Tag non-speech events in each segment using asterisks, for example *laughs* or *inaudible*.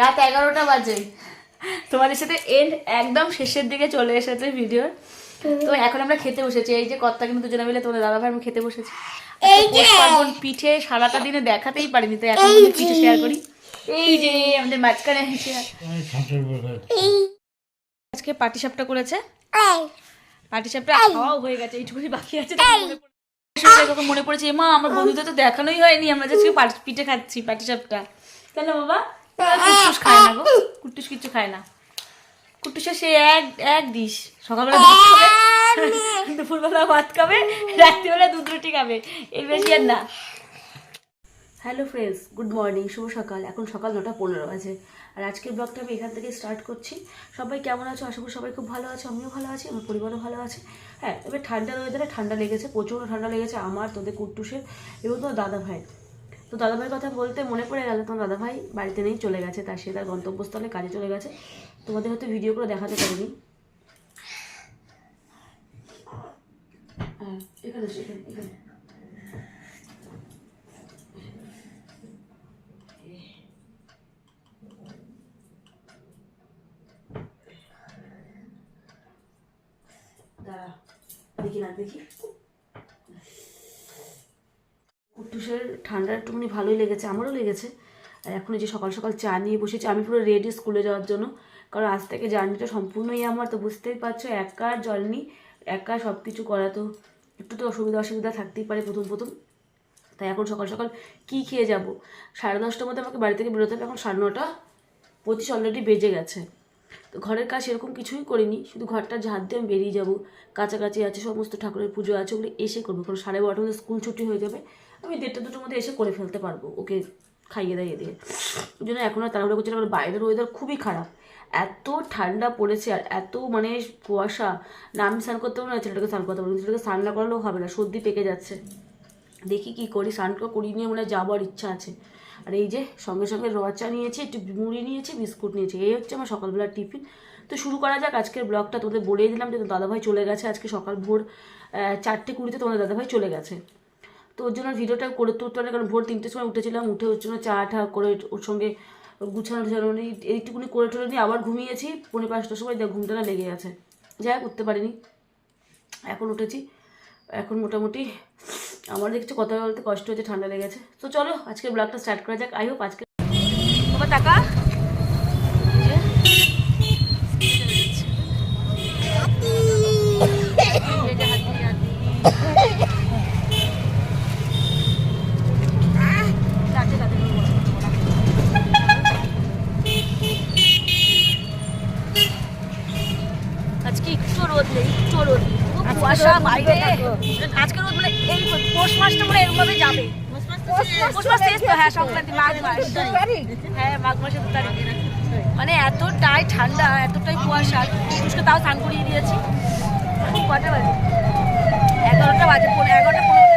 রাত এগারোটা বাজে। তোমাদের সাথে এন্ড একদম শেষের দিকে চলে এসেছে ভিডিওর তো এখন আমরা খেতে বসেছি। এই যে কর্তা কিন্তু দুজনে মিলে তোমাদের দাদা ভাই আমি খেতে বসেছি। পিঠে সারাটা দিনে দেখাতেই পারিনি তো এখন পিঠে শেয়ার করি। এই যে আমাদের মাঝখানে আজকে পাটি সাপটা করেছে। এই! পাটি সাপটা খাওয়াও হয়ে গেছে এইটুকুনি বাকি আছে। তখন মনে পড়েছে মা আমার বন্ধুদের তো দেখানোই হয়নি আমরা যে পিঠে খাচ্ছি পাটি সাপটা কেন বাবা কুট্টুস কুট্টুস দুপুরবেলা ভাত খাবে দুধ খাবে। না। হ্যালো ফ্রেন্ডস গুড মর্নিং শুভ সকাল। এখন সকাল নটা পনেরো বাজে। আর আজকের ব্লগটা আমি এখান থেকে স্টার্ট করছি। সবাই কেমন আছো? আশা করি সবাই খুব ভালো আছে, আমিও ভালো আছি, আমার পরিবারও ভালো আছে। হ্যাঁ এবার ঠান্ডার ওয়েদারে ঠান্ডা লেগেছে, প্রচণ্ড ঠান্ডা লেগেছে আমার, তোদের কুট্টুসের এবং তোমার দাদা ভাই তো দাদা ভাইয়ের কথা বলতে মনে পড়ে গেল তোমার দাদাভাই বাড়িতে নেই, চলে গেছে, তার সে তার গন্তব্যস্থলে, কাজে চলে গেছে। তোমাদের হয়তো ভিডিও করে দেখাতে পারিনি। হ্যাঁ এখানে দেখি না, দেখি। কুট্টুসের ঠান্ডা একটুখানি ভালোই লেগেছে, আমারও লেগেছে। আর এখন এই যে সকাল সকাল চা নিয়ে বসেছি, আমি পুরো রেডি স্কুলে যাওয়ার জন্য। কারণ আজ থেকে জার্নিটা সম্পূর্ণই আমার, তো বুঝতেই পারছ, একা জল নি একা সব কিছু করা তো একটু তো অসুবিধা অসুবিধা থাকতেই পারে প্রথম প্রথম। তাই এখন সকাল সকাল কী খেয়ে যাব? সাড়ে দশটার মধ্যে আমাকে বাড়ি থেকে বেরোতে হবে, এখন সাড়ে নটা পঁচিশ অলরেডি বেজে গেছে। তো ঘরের কাজ সেরকম কিছুই করিনি, শুধু ঘরটা ঝাড় দিয়ে আমি বেরিয়ে যাব। কাছাকাছি আছে সমস্ত ঠাকুরের পুজো আছে, ওগুলো এসে করব, কারণ সাড়ে বারোটার মধ্যে স্কুল ছুটি হয়ে যাবে। আমি দেড়টা দুটোর মধ্যে এসে করে ফেলতে পারব ওকে খাইয়ে দাইয়ে দিয়ে। ওই জন্য এখন আর তাড়াহুড়ো করছি না, বাইরের ওয়েদার খুবই খারাপ। এত ঠান্ডা পড়েছে আর এত মানে কুয়াশা না আমি স্নান করতে পারব না ছেলেটাকে স্নান করতে পারব। ছেলেটাকে স্নান না করালেও হবে না সর্দি পেকে যাচ্ছে। দেখি কি করি স্নানটা করিয়ে নিয়ে মনে যাবার ইচ্ছা আছে। আর এই যে সঙ্গে সঙ্গে রচা নিয়েছি একটু মুড়ি নিয়েছি বিস্কুট নিয়েছি এই হচ্ছে আমার সকালবেলার টিফিন। তো শুরু করা যাক আজকের ব্লগটা তোদের বলেই দিলাম যে দাদাভাই চলে গেছে আজকে সকাল ভোর চারটে কুড়িতে তোমাদের দাদাভাই চলে গেছে। তো ওর জন্য ভিডিওটা করে তুলতে পারি কারণ ভোর তিনটের সময় উঠেছিলাম উঠে ওর জন্য চা ঠা করে ওর সঙ্গে গুছানো টুছানো মানে এইটুকুনি করে টরে নিয়ে আবার ঘুমিয়েছি পৌনে পাঁচটার সময় দেখ ঘুমটা না লেগে গেছে। যাই হোক উঠতে পারিনি। এখন উঠেছি। এখন মোটামুটি আমার দেখছি কথা বলতে কষ্ট হচ্ছে ঠান্ডা লেগেছে তো চলো আজকে ব্লগটা স্টার্ট করা যাক। আই হোপ আজকে তোমার টাকা? *laughs* আজকে একটু রোদ নেই একটু রোদ কুয়াশা বাইরে। আজকে রোদ মানে এই পৌষ মাসটা মানে এরকমভাবে যাবে। পৌষ মাস শেষ তো হ্যাঁ সংক্রান্তি মাঘ মাস। হ্যাঁ মাঘ মাসের দু তারিখ। মানে এতটাই ঠান্ডা এতটাই কুয়াশা। পুষ্কে তাও স্নান করিয়ে দিয়েছি। এখন কটা বাজে? এগারোটা বাজে পনেরো এগারোটা পনেরো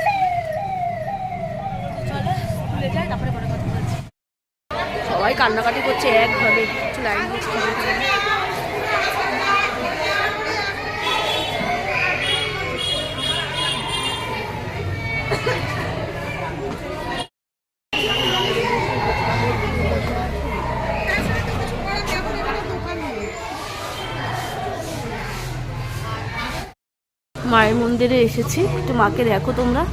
চলো স্কুলে যাই তারপরে পরে কথা বলছি। সবাই কান্নাকাটি করছে একভাবে কিছু লাইন মায়ের মন্দিরে এসেছি। একটু মাকে দেখো তোমরা।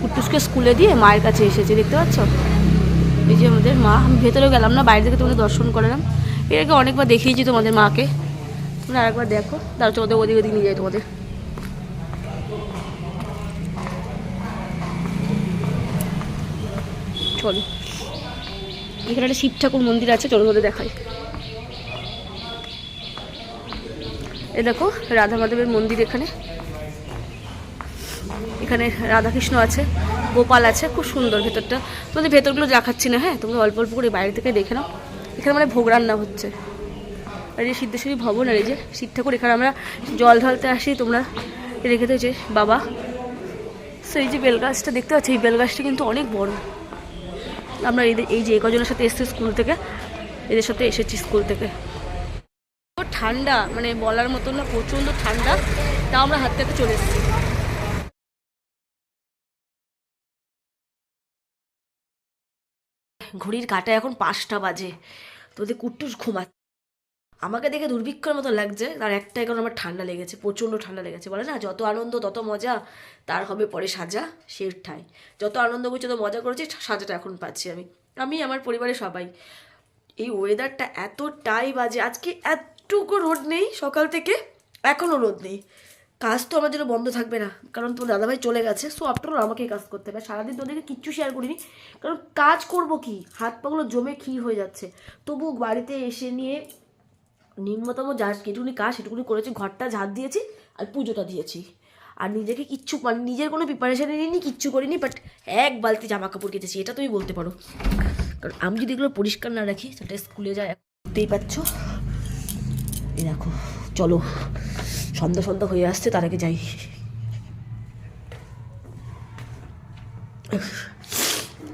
কুটুসকে স্কুলে দিয়ে মায়ের কাছে এসেছি, দেখতে পাচ্ছ? এই যে আমাদের মা। আমি ভেতরেও গেলাম না, বাইরে থেকে তোমাদের দর্শন করালাম। এর আগে অনেকবার দেখিয়েছি তোমাদের মাকে। তোমরা আরেকবার দেখো। তারপর তোমাদের ওদিক ওদিক নিয়ে যাই তোমাদের। চলো। এখানে একটা শিব ঠাকুর মন্দির আছে, চলো তোমাদের দেখাই। এ দেখো, রাধা মাধবের মন্দির এখানে। এখানে রাধাকৃষ্ণ আছে, গোপাল আছে, খুব সুন্দর ভেতরটা। তোমাদের ভেতরগুলো দেখাচ্ছি না হ্যাঁ? তোমরা অল্প অল্প করে বাইরে থেকে দেখে নাও। এখানে মানে ভোগ রান্না হচ্ছে। আর এই সিদ্ধেশ্বরী ভবন আর এই যে শিব ঠাকুর, এখানে আমরা জল ঢালতে আসি, তোমরা রেখে দিয়েছে বাবা। সো এই যে বেলগাছটা দেখতে পাচ্ছি, এই বেলগাছটা কিন্তু অনেক বড়। আমরা এদের এই যে এই কজনের সাথে এসেছি স্কুল থেকে, এদের সাথে এসেছি স্কুল থেকে। ঠান্ডা মানে বলার মতো না, প্রচণ্ড ঠান্ডা। তাও আমরা হাত থেকে চলে এসেছি। ঘড়ির কাটা এখন পাঁচটা বাজে। তোদের কুট্টুস ঘুমাচ্ছে। আমাকে দেখে দুর্ভিক্ষর মতো লাগছে, তার একটাই কারণ আমার ঠান্ডা লেগেছে, প্রচণ্ড ঠান্ডা লেগেছে। বলে না, যত আনন্দ, তত মজা, তার হবে পরে সাজা সে ঠাই যত আনন্দ করছি, তত মজা করেছি, সাজাটা এখন পাচ্ছি আমি। আমি, আমার পরিবারের সবাই। এই ওয়েদারটা এতটাই বাজে, আজকে এতটুকু রোদ নেই সকাল থেকে, এখনও রোদ নেই। কাজ তো আমার জন্য বন্ধ থাকবে না, কারণ তোমার দাদাভাই চলে গেছে সো আফটার অল আমাকেই কাজ করতে হবে। সারাদিন তোদেরকে কিচ্ছু শেয়ার করিনি, কারণ কাজ করব কি? হাত পাগুলো জমে ক্ষীর হয়ে যাচ্ছে। তবু বাড়িতে এসে নিয়ে নিম্নতম যা যেটুকুনি কাজ সেটুকুনি করেছি, ঘরটা ঝাড় দিয়েছি আর পুজোটা দিয়েছি। আর নিজেকে কিচ্ছু মানে নিজের কোনো প্রিপারেশান নিইনি, কিচ্ছু করিনি বাট এক বালতি জামা কাপড় কেটেছি, এটা তুমি বলতে পারো। কারণ আমি যদি এগুলো পরিষ্কার না রাখি সেটা স্কুলে যায় বুঝতেই পারছ এই দেখো, চলো। সন্ধ্যা সন্ধ্যা হয়ে আসছে, তার আগে যাই।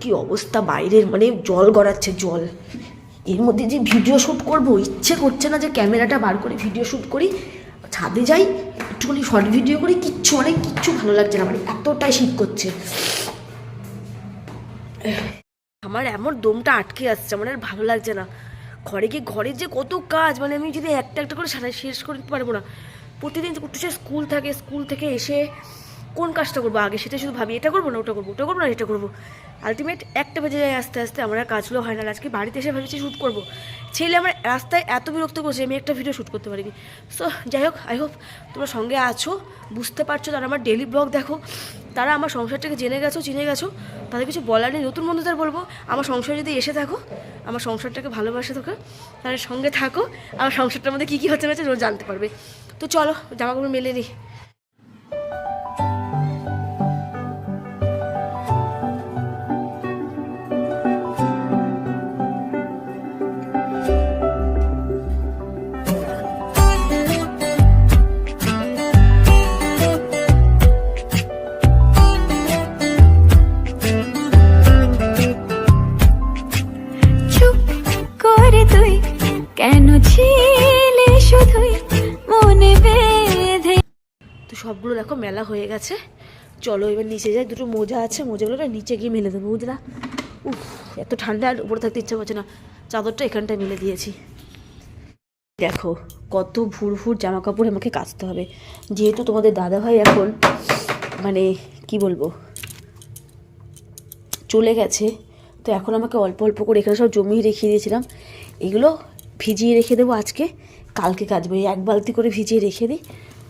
কি অবস্থা বাইরের মানে জল গড়াচ্ছে, জল। এর মধ্যে যে ভিডিও শ্যুট করব, ইচ্ছে করছে না যে ক্যামেরাটা বার করে ভিডিও শ্যুট করি। ছাদে যাই, একটুখানি শর্ট ভিডিও করি, কিচ্ছু অনেক কিচ্ছু ভালো লাগছে না মানে এতটাই শীত করছে। আমার এমন দমটা আটকে আসছে, আমার আর ভালো লাগছে না। ঘরে গিয়ে, ঘরের যে কত কাজ মানে আমি যদি একটা একটা করে সারা শেষ করতে পারব না। প্রতিদিন কুটুসে স্কুল থাকে, স্কুল থেকে এসে কোন কাজটা করব? আগে সেটা শুধু ভাবি, এটা করব না, ওটা করব ওটা করব না, এটা করব। আলটিমেট একটা বেজে যায় আস্তে আস্তে, আমার কাজগুলো হয় না। আজকে বাড়িতে এসে ভেবেছি শ্যুট করব। ছেলে আমার রাস্তায় এত বিরক্ত করছে আমি একটা ভিডিও শ্যুট করতে পারিনি। সো যাই হোক আই হোপ তোমরা সঙ্গে আছো, বুঝতে পারছ। তারা আমার ডেলি ব্লগ দেখো, তারা আমার সংসারটাকে জেনে গেছো, চিনে গেছো। তাদের কিছু বলার নেই, নতুন বন্ধুদের বলব, আমার সংসারে যদি এসে থাকো, আমার সংসারটাকে ভালোবাসে থাকো তাদের সঙ্গে থাকো। আমার সংসারটার মধ্যে কী কী হচ্ছে না হচ্ছে জানতে পারবে। তো চলো জামাগুলো মেলে নিই গেছে চলো এবার নিচে যাই, দুটো মোজা আছে, মোজাগুলো না নিচে গিয়ে মেলে দেবো, বুঝলা? উফ, এত ঠান্ডা আর উপরে থাকতে ইচ্ছা করছে না। চাদরটা এখানটায় মেলে দিয়েছি। দেখো, কত ভুর ভুর জামা কাপড় আমাকে কাচতে হবে। যেহেতু তোমাদের দাদাভাই এখন মানে কি বলব, চলে গেছে, তো এখন আমাকে অল্প অল্প করে এখানে সব জমিয়ে রেখে দিয়েছিলাম। এগুলো ভিজিয়ে রেখে দেবো আজকে, কালকে কাচবো এক বালতি করে ভিজিয়ে রেখে দিই।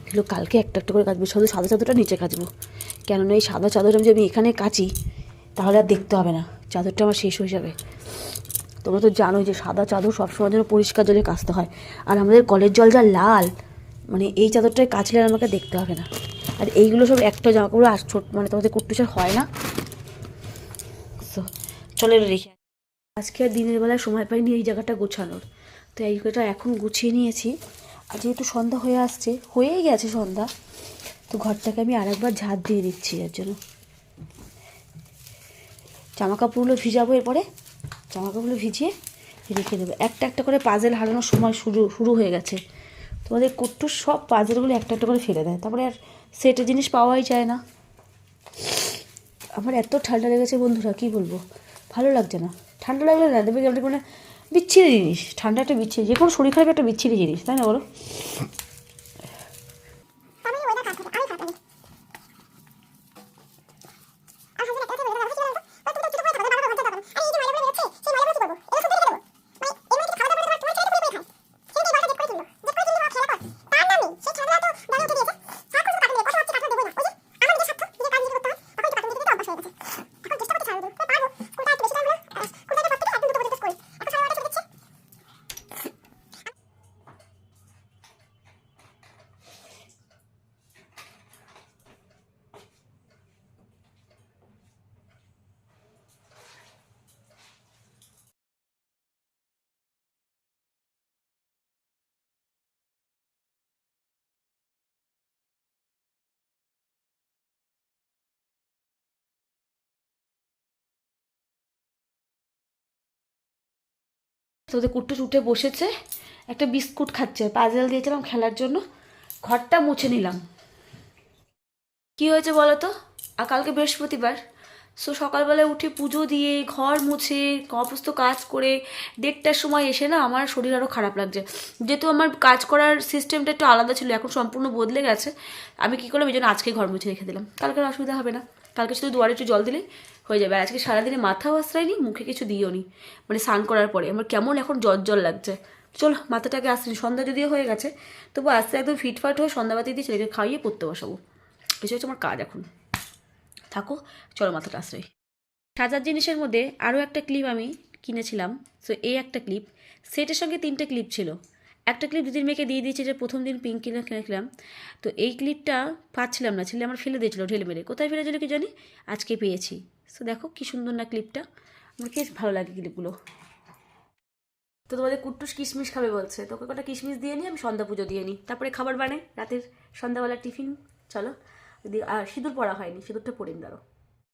এগুলো কালকে একটা একটা করে কাচবো, শুধু সাদা চাদরটা নিচে কাচবো। কেননা এই সাদা চাদর আমি যদি আমি এখানে কাচি, তাহলে আর দেখতে হবে না। চাদরটা আমার শেষ হয়ে যাবে। তোমরা তো জানোই যে সাদা চাদর সবসময় যেন পরিষ্কার জলে কাচতে হয়। আর আমাদের কলের জল যা লাল মানে এই চাদরটায় কাচলে আর আমাকে দেখতে হবে না। আর এইগুলো সব একটা জামা কাপড় আর ছোট মানে তোমাদের কুট্টুসার হয় না। চলে রেখে আজকে আর দিনের বেলায় সময় পাইনি এই জায়গাটা গোছানোর। তো এইটা এখন গুছিয়ে নিয়েছি। আর যেহেতু সন্ধ্যা হয়ে আসছে, হয়েই গেছে সন্ধ্যা, তো ঘরটাকে আমি আরেকবার ঝাঁট দিয়ে দিচ্ছি এর জন্য। জামা কাপড়গুলো ভিজাবো এরপরে? জামা কাপড়গুলো ভিজিয়ে রেখে দেবো। একটা একটা করে পাজেল হারানোর সময় শুরু শুরু হয়ে গেছে। তোমাদের কুট্টুর সব পাজেলগুলো একটা একটা করে ফেলে দেয়। তারপরে আর সেটের জিনিস পাওয়াই যায় না। আমার এত ঠান্ডা লেগেছে বন্ধুরা, কি বলব? ভালো লাগছে না। ঠান্ডা লাগলে না দেবে মানে বিচ্ছিরি জিনিস, ঠান্ডা একটা বিচ্ছিরি যে কোনো শরীর খারাপ একটা বিচ্ছিরি জিনিস, তাই না বলো? তোদের কুট্টুস উঠে বসেছে, একটা বিস্কুট খাচ্ছে, পাজেল দিয়েছিলাম খেলার জন্য, ঘরটা মুছে নিলাম। কি হয়েছে বলো তো? আর কালকে বৃহস্পতিবার সো সকালবেলায় উঠে পুজো দিয়ে, ঘর মুছে, সমস্ত কাজ করে, দেড়টার সময় এসে না আমার শরীর আরও খারাপ লাগছে। যেহেতু আমার কাজ করার সিস্টেমটা একটু আলাদা ছিল, এখন সম্পূর্ণ বদলে গেছে, আমি কী করলাম, এই জন্য আজকে ঘর মুছে রেখে দিলাম। কালকে অসুবিধা হবে না। কালকে শুধু দুয়ারে একটু জল দিলেই হয়ে যাবে। আর আজকে সারাদিনে মাথাও আশ্রয়নি, মুখে কিছু দিও নি মানে স্নান করার পরে। আমার কেমন এখন জ্বর জ্বর লাগছে। চলো, মাথাটাকে আসেনি সন্ধ্যা যদিও হয়ে গেছে, তবু আস্তে একদম ফিটফাট হয়ে সন্ধ্যাবাতি দিয়ে ছেলেকে খাইয়ে পড়তে বসাবো। এসে হচ্ছে আমার কাজ এখন। থাকো, চলো মাথাটা আশ্রয়। সাজার জিনিসের মধ্যে আরও একটা ক্লিপ আমি কিনেছিলাম। সো এই একটা ক্লিপ সেটের সঙ্গে তিনটে ক্লিপ ছিল। একটা ক্লিপ দুদিন মেয়েকে দিয়ে দিয়েছি, যে প্রথম দিন পিঙ্ক কিনে কিনেছিলাম। তো এই ক্লিপটা পাচ্ছিলাম না। ছেলে আমার ফেলে দিয়েছিল ঢেলে মেরে। কোথায় ফেলে দিল কি জানি? আজকে পেয়েছি। সো দেখো কী সুন্দর না ক্লিপটা আমার বেশ ভালো লাগে ক্লিপগুলো তো তোমাদের কুট্টুস কিশমিশ খাবে বলছে। তোকে কটা কিশমিশ দিয়ে নিই, আমি সন্ধ্যা পুজো দিয়ে নিই। তারপরে খাবার বানাই, রাতের সন্ধ্যাবেলা টিফিন, চলো। আর সিঁদুর পড়া হয়নি, সিঁদুরটা পড়ে দাঁড়ো